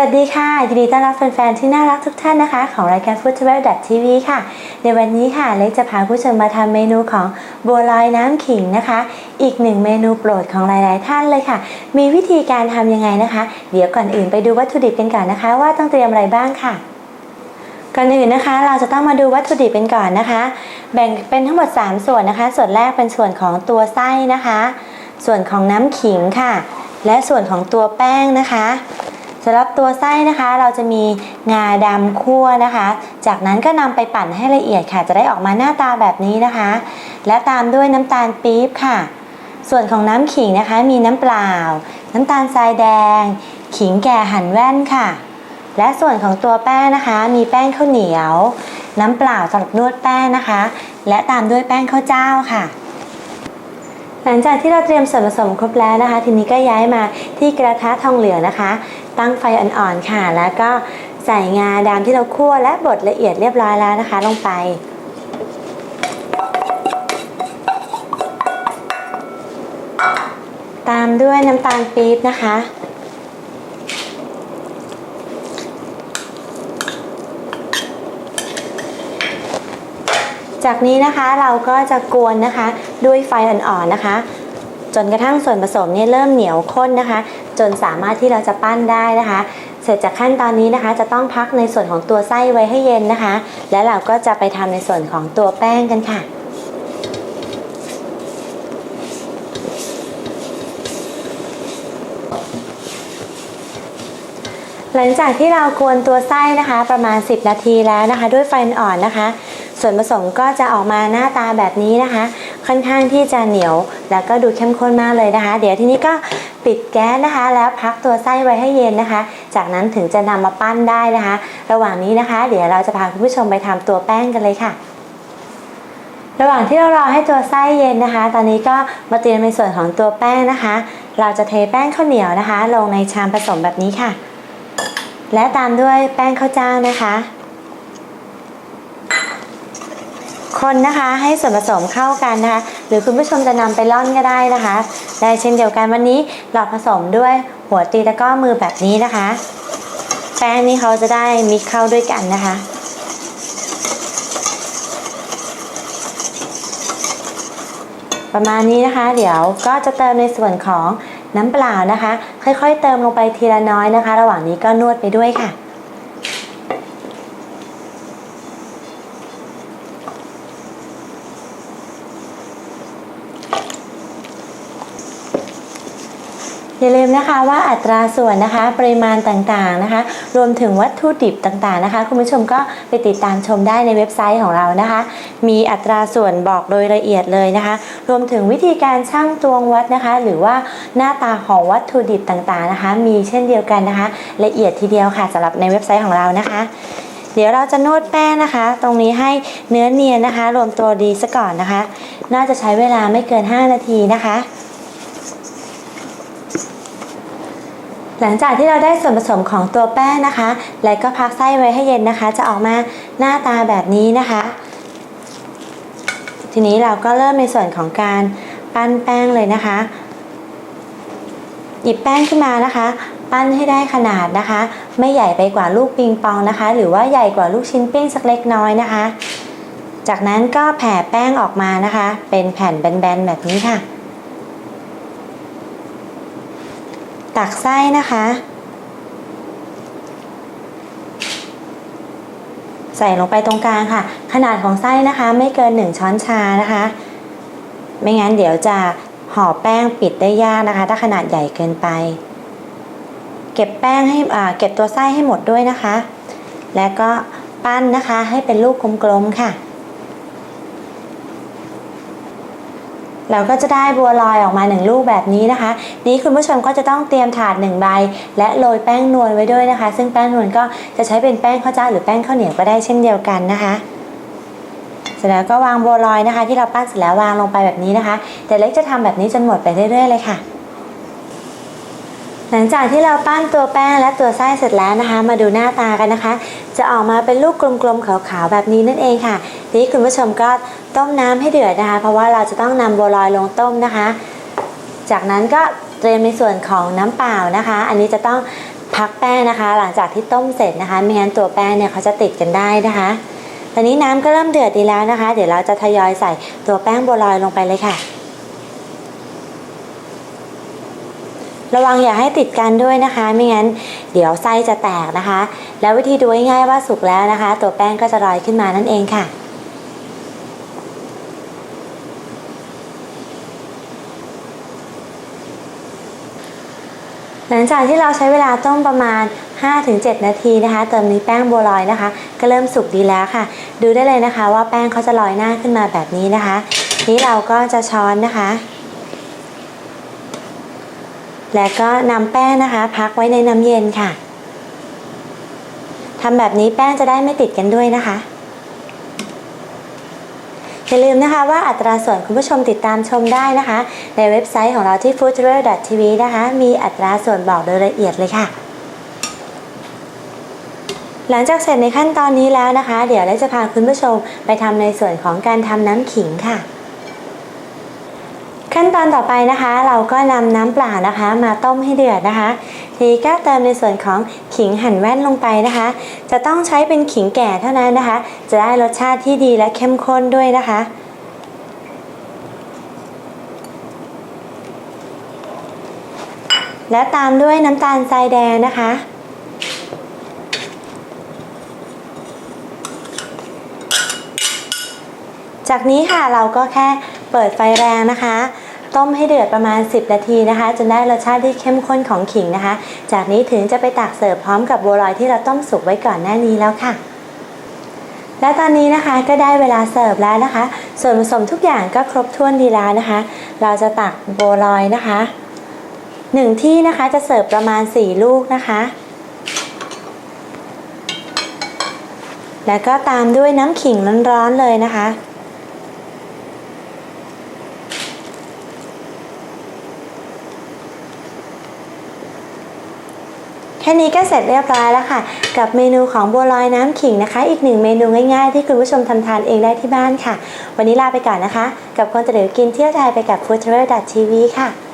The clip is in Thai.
วัสดีค่ะยินดีต้อนรับแฟนๆที่น่ารักทุกท่านนะคะ ของรายการ Food Travel TV ค่ะ ในวันนี้ค่ะเล็กจะพาผู้ชมมาทำเมนูของบัวลอยน้ำขิงนะคะ อีกหนึ่งเมนูโปรดของหลายๆท่านเลยค่ะ มีวิธีการทำยังไงนะคะ เดี๋ยวก่อนอื่นไปดูวัตถุดิบกันก่อนนะคะ ว่าต้องเตรียมอะไรบ้างค่ะก่อนอื่นนะคะเราจะต้องมาดูวัตถุดิบกันก่อนนะคะ แบ่งเป็นทั้งหมด 3 ส่วนนะคะ ส่วนแรกเป็นส่วนของตัวไส้นะคะ ส่วนของน้ำขิงค่ะ และส่วนของตัวแป้งนะคะำหรับตัวไส้นะคะ เราจะมีงาดำคั่วนะคะ จากนั้นก็นำไปปั่นให้ละเอียดค่ะ จะได้ออกมาหน้าตาแบบนี้นะคะ และตามด้วยน้ำตาลปี๊บค่ะ ส่วนของน้ำขิงนะคะ มีน้ำเปล่า น้ำตาลทรายแดง ขิงแก่หั่นแว่นค่ะ และส่วนของตัวแป้งนะคะ มีแป้งข้าวเหนียว น้ำเปล่าสำหรับนวดแป้งนะคะ และตามด้วยแป้งข้าวเจ้าค่ะ หลังจากที่เราเตรียมส่วนผสมครบแล้วนะคะ ทีนี้ก็ย้ายมาที่กระทะทองเหลืองนะคะ ตั้งไฟอ่อนๆค่ะ แล้วก็ใส่งาดำที่เราคั่วและบดละเอียดเรียบร้อยแล้วนะคะ ลงไปตามด้วยน้ำตาลปี๊บนะคะ จากนี้นะคะเราก็จะกวนนะคะด้วยไฟอ่อนๆนะคะ จนกระทั่งส่วนผสมเนี่ยเริ่มเหนียวข้นนะคะ จนสามารถที่เราจะปั้นได้นะคะ เสร็จจากขั้นตอนนี้นะคะ จะต้องพักในส่วนของตัวไส้ไว้ให้เย็นนะคะ และเราก็จะไปทำในส่วนของตัวแป้งกันค่ะหลังจากที่เรากวนตัวไส้นะคะ ประมาณ 10 นาทีแล้วนะคะ ด้วยไฟอ่อนนะคะ ส่วนผสมก็จะออกมาหน้าตาแบบนี้นะคะ ค่อนข้างที่จะเหนียวแล้วก็ดูเข้มข้นมากเลยนะคะ เดี๋ยวทีนี้ก็ปิดแก๊สนะคะ แล้วพักตัวไส้ไว้ให้เย็นนะคะ จากนั้นถึงจะนำมาปั้นได้นะคะ ระหว่างนี้นะคะ เดี๋ยวเราจะพาคุณผู้ชมไปทำตัวแป้งกันเลยค่ะระหว่างที่เรารอให้ตัวไส้เย็นนะคะ ตอนนี้ก็มาเตรียมในส่วนของตัวแป้งนะคะ เราจะเทแป้งข้าวเหนียวนะคะ ลงในชามผสมแบบนี้ค่ะ และตามด้วยแป้งข้าวเจ้านะคะ คนนะคะให้ส่วนผสมเข้ากันนะคะหรือคุณผู้ชมจะนำไปร่อนก็ได้นะคะ ได้เช่นเดียวกันวันนี้เราผสมด้วยหัวตีตะก้อมือแบบนี้นะคะ แป้งนี้เขาจะได้มิกเข้าด้วยกันนะคะประมาณนี้นะคะ เดี๋ยวก็จะเติมในส่วนของน้ำเปล่านะคะ ค่อยๆ เติมลงไปทีละน้อยนะคะ ระหว่างนี้ก็นวดไปด้วยค่ะ อย่าลืมนะคะว่าอัตราส่วนนะคะปริมาณต่างๆนะคะ รวมถึงวัตถุดิบต่างๆนะคะ คุณผู้ชมก็ไปติดตามชมได้ในเว็บไซต์ของเรานะคะ มีอัตราส่วนบอกโดยละเอียดเลยนะคะ รวมถึงวิธีการชั่งตวงวัดนะคะ หรือว่าหน้าตาของวัตถุดิบต่างๆนะคะ มีเช่นเดียวกันนะคะ ละเอียดทีเดียวค่ะสำหรับในเว็บไซต์ของเรานะคะ เดี๋ยวเราจะนวดแป้งนะคะ ตรงนี้ให้เนื้อเนียนนะคะ รวมตัวดีซะก่อนนะคะ น่าจะใช้เวลาไม่เกิน 5 นาทีนะคะ หลังจากที่เราได้ส่วนผสมของตัวแป้งนะคะ และก็พักไส้ไว้ให้เย็นนะคะ จะออกมาหน้าตาแบบนี้นะคะ ทีนี้เราก็เริ่มในส่วนของการปั้นแป้งเลยนะคะ หยิบแป้งขึ้นมานะคะ ปั้นให้ได้ขนาดนะคะ ไม่ใหญ่ไปกว่าลูกปิงปองนะคะ หรือว่าใหญ่กว่าลูกชิ้นปิ้งสักเล็กน้อยนะคะ จากนั้นก็แผ่แป้งออกมานะคะ เป็นแผ่นแบนๆแบบนี้ค่ะ ตักไส้นะคะ ใส่ลงไปตรงกลางค่ะ ขนาดของไส้นะคะ ไม่เกิน 1 ช้อนชานะคะ ไม่งั้นเดี๋ยวจะห่อแป้งปิดได้ยากนะคะ ถ้าขนาดใหญ่เกินไป เก็บแป้งให้อ่าเก็บตัวไส้ให้หมดด้วยนะคะ แล้วก็ปั้นนะคะให้เป็นลูกกลมๆค่ะ เราก็จะได้บัวลอยออกมาหนึ่งลูกแบบนี้นะคะ นี้คุณผู้ชมก็จะต้องเตรียมถาดหนึ่งใบ และโรยแป้งนวลไว้ด้วยนะคะ ซึ่งแป้งนวลก็จะใช้เป็นแป้งข้าวเจ้าหรือแป้งข้าวเหนียวก็ได้เช่นเดียวกันนะคะเสร็จแล้วก็วางบัวลอยนะคะ ที่เราปั้นเสร็จแล้ววางลงไปแบบนี้นะคะ แต่เล็กจะทำแบบนี้จนหมดไปเรื่อยๆเลยค่ะ หลังจากที่เราปั้นตัวแป้งและตัวไส้เสร็จแล้วนะคะ มาดูหน้าตากันนะคะ จะออกมาเป็นลูกกลมๆขาวๆแบบนี้นั่นเองค่ะทีนี้คุณผู้ชมก็ต้มน้ำให้เดือดนะคะ เพราะว่าเราจะต้องนำบัวลอยลงต้มนะคะ จากนั้นก็เตรียมในส่วนของน้ำเปล่านะคะ อันนี้จะต้องพักแป้งนะคะ หลังจากที่ต้มเสร็จนะคะไม่งั้นตัวแป้งเนี่ยเขาจะติดกันได้นะคะตอนนี้น้ำก็เริ่มเดือดดีแล้วนะคะ เดี๋ยวเราจะทยอยใส่ตัวแป้งบัวลอยลงไปเลยค่ะ ระวังอย่าให้ติดกันด้วยนะคะ ไม่งั้นเดี๋ยวไส้จะแตกนะคะ แล้ววิธีดูง่ายๆว่าสุกแล้วนะคะ ตัวแป้งก็จะลอยขึ้นมานั่นเองค่ะหลังจากที่เราใช้เวลาต้มประมาณ 5-7 นาทีนะคะ เติมนี้แป้งบัวลอยนะคะ ก็เริ่มสุกดีแล้วค่ะ ดูได้เลยนะคะว่าแป้งเขาจะลอยหน้าขึ้นมาแบบนี้นะคะ นี้เราก็จะช้อนนะคะ แล้วก็นำแป้งนะคะ พักไว้ในน้ำเย็นค่ะทำแบบนี้แป้งจะได้ไม่ติดกันด้วยนะคะอย่าลืมนะคะว่าอัตราส่วนคุณผู้ชมติดตามชมได้นะคะ ในเว็บไซต์ของเราที่ f o o d t v t v นะคะ มีอัตราส่วนบอกโดยละเอียดเลยค่ะ หลังจากเสร็จในขั้นตอนนี้แล้วนะคะ เดี๋ยวเราจะพาคุณผู้ชมไปทำในส่วนของการทำน้ำขิงค่ะ ขั้นตอนต่อไปนะคะ เราก็นำน้ำเปล่านะคะ มาต้มให้เดือดนะคะทีนี้ก็เติมในส่วนของขิงหั่นแว่นลงไปนะคะ จะต้องใช้เป็นขิงแก่เท่านั้นนะคะ จะได้รสชาติที่ดีและเข้มข้นด้วยนะคะและตามด้วยน้ำตาลทรายแดงนะคะ จากนี้ค่ะเราก็แค่เปิดไฟแรงนะคะ ต้มให้เดือดประมาณ 10 นาทีนะคะ จนได้รสชาติที่เข้มข้นของขิงนะคะ จากนี้ถึงจะไปตักเสิร์ฟพร้อมกับบัวลอยที่เราต้มสุกไว้ก่อนหน้านี้แล้วค่ะ และตอนนี้นะคะก็ได้เวลาเสิร์ฟแล้วนะคะ ส่วนผสมทุกอย่างก็ครบถ้วนดีแล้วนะคะ เราจะตักบัวลอยนะคะหนึ่งที่นะคะจะเสิร์ฟประมาณ 4 ลูกนะคะ แล้วก็ตามด้วยน้ำขิงร้อนๆเลยนะคะ ค่นี้ก็เสร็จเรียบร้อยแล้วค่ะ กับเมนูของบัวลอยน้ำขิงนะคะ อีกหนึ่งเมนูง่ายๆ ที่คุณผู้ชมทำทานเองได้ที่บ้านค่ะ วันนี้ลาไปก่อนนะคะ กับคนตะเดือกินเที่ยวไทยไปกับ f o o d t r a v e l TV ค่ะ